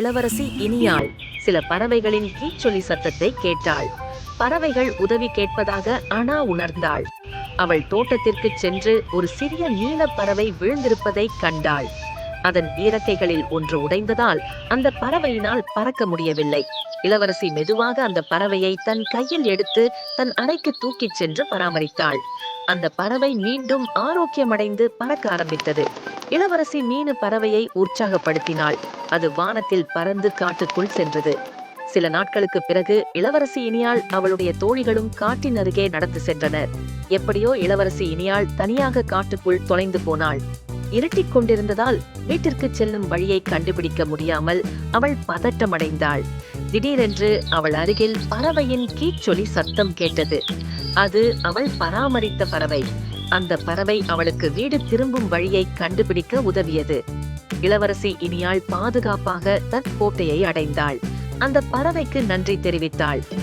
இளவரசி இனியாள் சில பறவைகளின் கீச்சொலி சத்தத்தை கேட்டாள். பறவைகள் உதவி கேட்பதாக அனா உணர்ந்தாள். அவள் தோட்டத்திற்கு சென்று ஒரு சிறிய நீல பறவை விழுந்திருப்பதை கண்டாள். அதன் இறக்கைகளில் ஒன்று உடைந்ததால் அந்த பறவையினால் பறக்க முடியவில்லை. இளவரசி மெதுவாக அந்த பறவையை தன் கையில் எடுத்து தன் அறைக்கு தூக்கிச் சென்று பராமரித்தாள். அந்த பறவை மீண்டும் ஆரோக்கியமடைந்து பறக்க ஆரம்பித்தது. இளவரசி மீனு பறவையை உற்சாகப்படுத்தினாள். அது வானத்தில் பறந்து காட்டுக்குள் சென்றது. சில நாட்களுக்கு பிறகு இளவரசி இனியால் அவளுடைய தோழிகளும் காட்டின் அருகே நடந்து சென்றனர். எப்படியோ இளவரசி இனியாள் தனியாக காட்டுக்குள் தொலைந்து போனாள். இருட்டிக் கொண்டிருந்ததால் வீட்டிற்கு செல்லும் வழியை கண்டுபிடிக்க முடியாமல் அவள் பதட்டமடைந்தாள். திடீரென்று அவள் அருகில் பறவையின் கீச்சொலி சத்தம் கேட்டது. அது அவள் பராமரித்த பறவை. அந்த பறவை அவளுக்கு வீடு திரும்பும் வழியை கண்டுபிடிக்க உதவியது. இளவரசி இனியாள் பாதுகாப்பாக தன் கோட்டையை அடைந்தாள். அந்த பறவைக்கு நன்றி தெரிவித்தாள்.